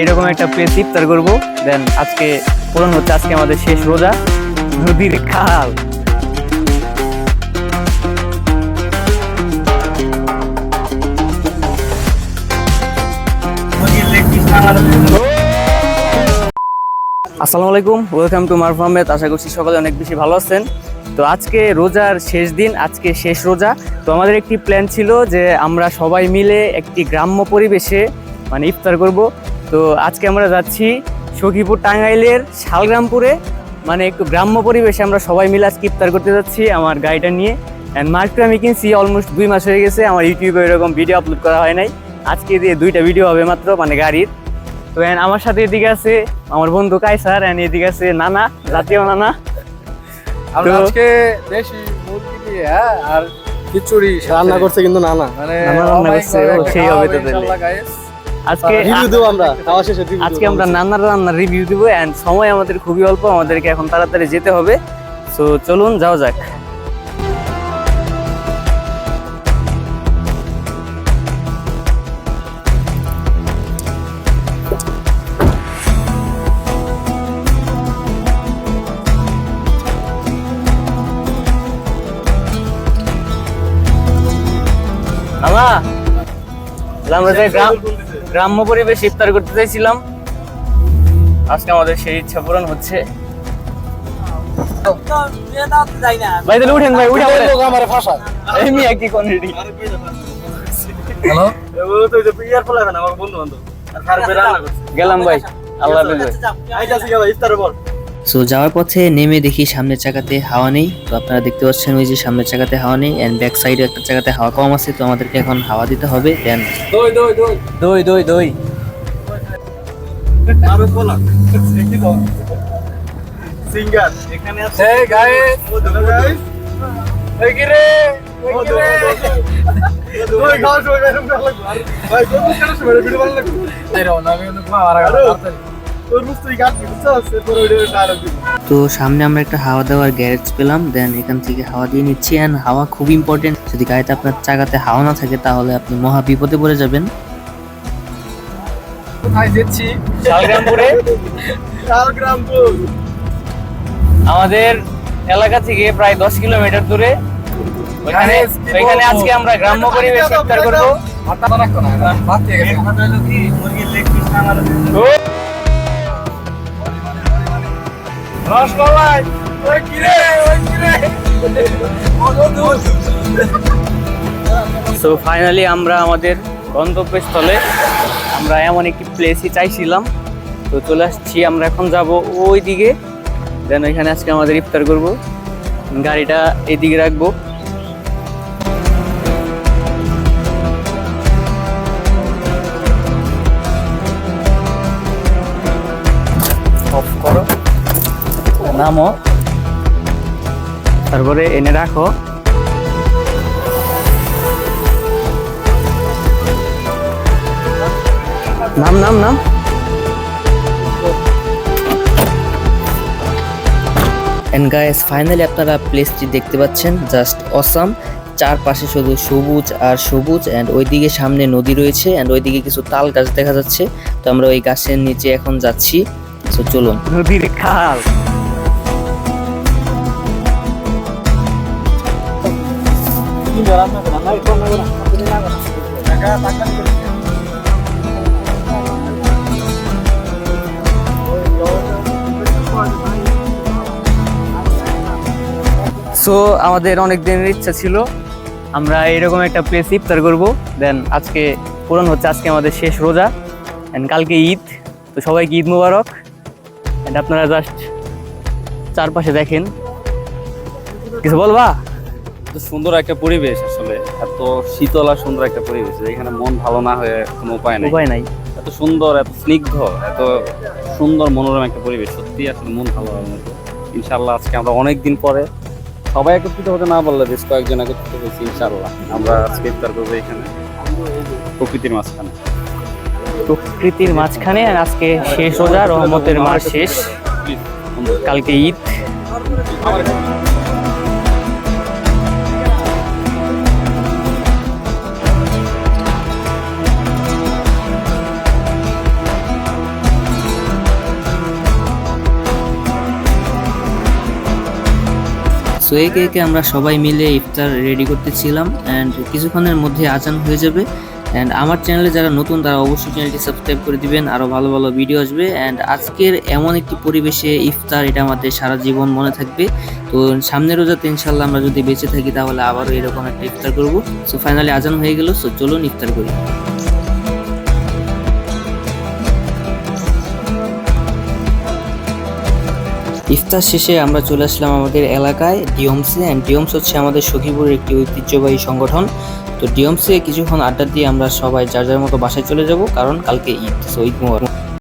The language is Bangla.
এরকম একটা প্লেস ইফতার করব। দেন আজকে পূরণ হচ্ছে, আজকে আমাদের শেষ রোজা। নদীর খাল। আসসালামু আলাইকুম ওয়েলকাম টু মারফ আহমেদ আশা করছি সকালে অনেক বেশি ভালো আছেন। তো আজকে রোজার শেষ দিন, আজকে শেষ রোজা। তো আমাদের একটি প্ল্যান ছিল যে আমরা সবাই মিলে একটি গ্রাম্য পরিবেশে মানে ইফতার করব। তো আজকে আমরা যাচ্ছি সখীপুর টাঙ্গাইলের শালগ্রামপুরে। মানে একটু গ্রাম্য পরিবেশে আমরা সবাই মিলে আজকে ইফতার করতে যাচ্ছি আমার গাড়িটা নিয়ে। অ্যান্ড মার্কটা আমি কিনছি অলমোস্ট দুই মাস হয়ে গেছে আমার ইউটিউবে এরকম ভিডিও আপলোড করা হয় নাই। আজকে দিয়ে দুইটা ভিডিও হবে মাত্র মানে গাড়ির। তো and আমার সাথে এদিকে আছে আমার বন্ধু কাইসার এন্ড এদিকে আছে নানা জাতীয় নানা। আজকে দেশি মুরগি দিয়ে হ্যাঁ, আর খিচুড়ি রান্না করছে কিন্তু না না মানে রান্না করছে, সেই হবে তো। আজকে রিভিউ দেবো আমরা খাওয়া শেষে review আজকে আমরা নানার রান্নার রিভিউ দিব এন্ড সময় আমাদের খুবই অল্প আমাদেরকে এখন তাড়াতাড়ি যেতে হবে। সো চলুন যাও যাক। আমরা গ্রাম। গ্রাম্য পরিবেশ ইফতার করতে চাইছিলাম আজকে আমাদের সেই ইচ্ছা পূরণ হচ্ছে ভাই তাহলে উঠেন ভাই উঠে এই লোক আমারে কোন রেডি হ্যালো গেলাম ভাই আল্লাহ হাফেজ ভাই সো যাওয়ার পথে নেমে দেখি সামনের চাকাতে হাওয়া নেই। তো আপনারা দেখতে পাচ্ছেন ওই যে সামনের চাকাতে হাওয়া নেই অ্যান্ড ব্যাক সাইডে একটা চাকাতে হাওয়া কম আছে তো আমাদেরকে এখন হাওয়া দিতে হবে দেন দই দই দই দই দই দই। সিঙ্গার এখানে আছে। গাইস ভাই ভালো তো সামনে আমরা একটা হাওয়া দেওয়ার গ্যারেজ পেলাম দেন এখান থেকে হাওয়া দিয়ে নিচ্ছি অ্যান্ড হাওয়া খুব ইম্পর্টেন্ট যদি গাড়িতে আপনার চাকাতে হাওয়া না থাকে তাহলে আপনি মহা বিপদে পড়ে যাবেন। আমাদের এলাকা থেকে প্রায় দশ কিলোমিটার দূরে। ওইখানে আজকে আমরা গ্রাম্য পরিবেশ করব। রসমালাই ওই কিরে ওই কিরে সো ফাইনালি আমরা আমাদের গন্তব্যস্থলে আমরা এমন একটি প্লেসই চাইছিলাম। তো চলে আসছি, আমরা এখন যাব ওই দিকে দেন ওইখানে আজকে আমাদের ইফতার করব। গাড়িটা এদিকে রাখব। নামো। তারপরে এনে রাখো। নাম নাম নাম। এন্ড গাইস ফাইনালি আপনারা প্লেসটি দেখতে পাচ্ছেন জাস্ট অসাম চারপাশে শুধু সবুজ আর সবুজ অ্যান্ড ওইদিকে সামনে নদী রয়েছে অ্যান্ড ওইদিকে কিছু তাল গাছ দেখা যাচ্ছে। তো আমরা ওই গাছের নিচে এখন যাচ্ছি। তো চলুন। নদীর খাল। সো আমাদের অনেক দিনের ইচ্ছা ছিল। আমরা এরকম একটা প্লেস ইফতার করব। দেন আজকে পূরণ হচ্ছে, আজকে আমাদের শেষ রোজা। অ্যান্ড কালকে ঈদ। তো সবাইকে ঈদ মুবারক। অ্যান্ড আপনারা জাস্ট চারপাশে দেখেন। কিছু বলবা? এত সুন্দর একটা পরিবেশ আসলে এত শীতল আর সুন্দর একটা পরিবেশ এখানে মন ভালো না হয়ে কোনো উপায় নেই। উপায় নাই। এত সুন্দর এত স্নিগ্ধ এত সুন্দর মনোরম একটা পরিবেশ সত্যি আসলে মন ভালো হওয়ার মতো। ইনশাল্লাহ আজকে আমরা অনেক দিন পরে সবাই একত্রিত হতে না পারলে বেশ কয়েকজন একত্রিত হয়েছি ইনশাল্লাহ আমরা আজকে ইফতার করব এখানে প্রকৃতির মাঝখানে। প্রকৃতির মাঝখানে আর আজকে শেষ রোজা রহমতের মাস শেষ। কালকে ঈদ। সো একে একে আমরা সবাই মিলে ইফতার রেডি করতেছিলাম অ্যান্ড কিছুক্ষণের মধ্যে আজান হয়ে যাবে। অ্যান্ড আমার চ্যানেলে যারা নতুন, তারা অবশ্যই চ্যানেলটি সাবস্ক্রাইব করে দিবেন আরও ভালো ভালো ভিডিও আসবে। অ্যান্ড আজকের এমন একটি পরিবেশে ইফতার, এটা আমাদের সারা জীবন মনে থাকবে। তো সামনের রোজাতে ইনশাল্লাহ আমরা যদি বেঁচে থাকি, তাহলে আবারও এরকম একটা ইফতার করব। সো ফাইনালি আজান হয়ে গেল সো চলুন ইফতার করি। ইফতার শেষে আমরা চলে আসলাম আমাদের এলাকায় ডিওমসে অ্যান্ড ডিওমস হচ্ছে আমাদের সখীপুরের একটি ঐতিহ্যবাহী সংগঠন। তো ডিওমসে কিছুক্ষণ আড্ডা দিয়ে আমরা সবাই যার যার মতো বাসায় চলে যাব, কারণ কালকে ঈদ সো ঈদ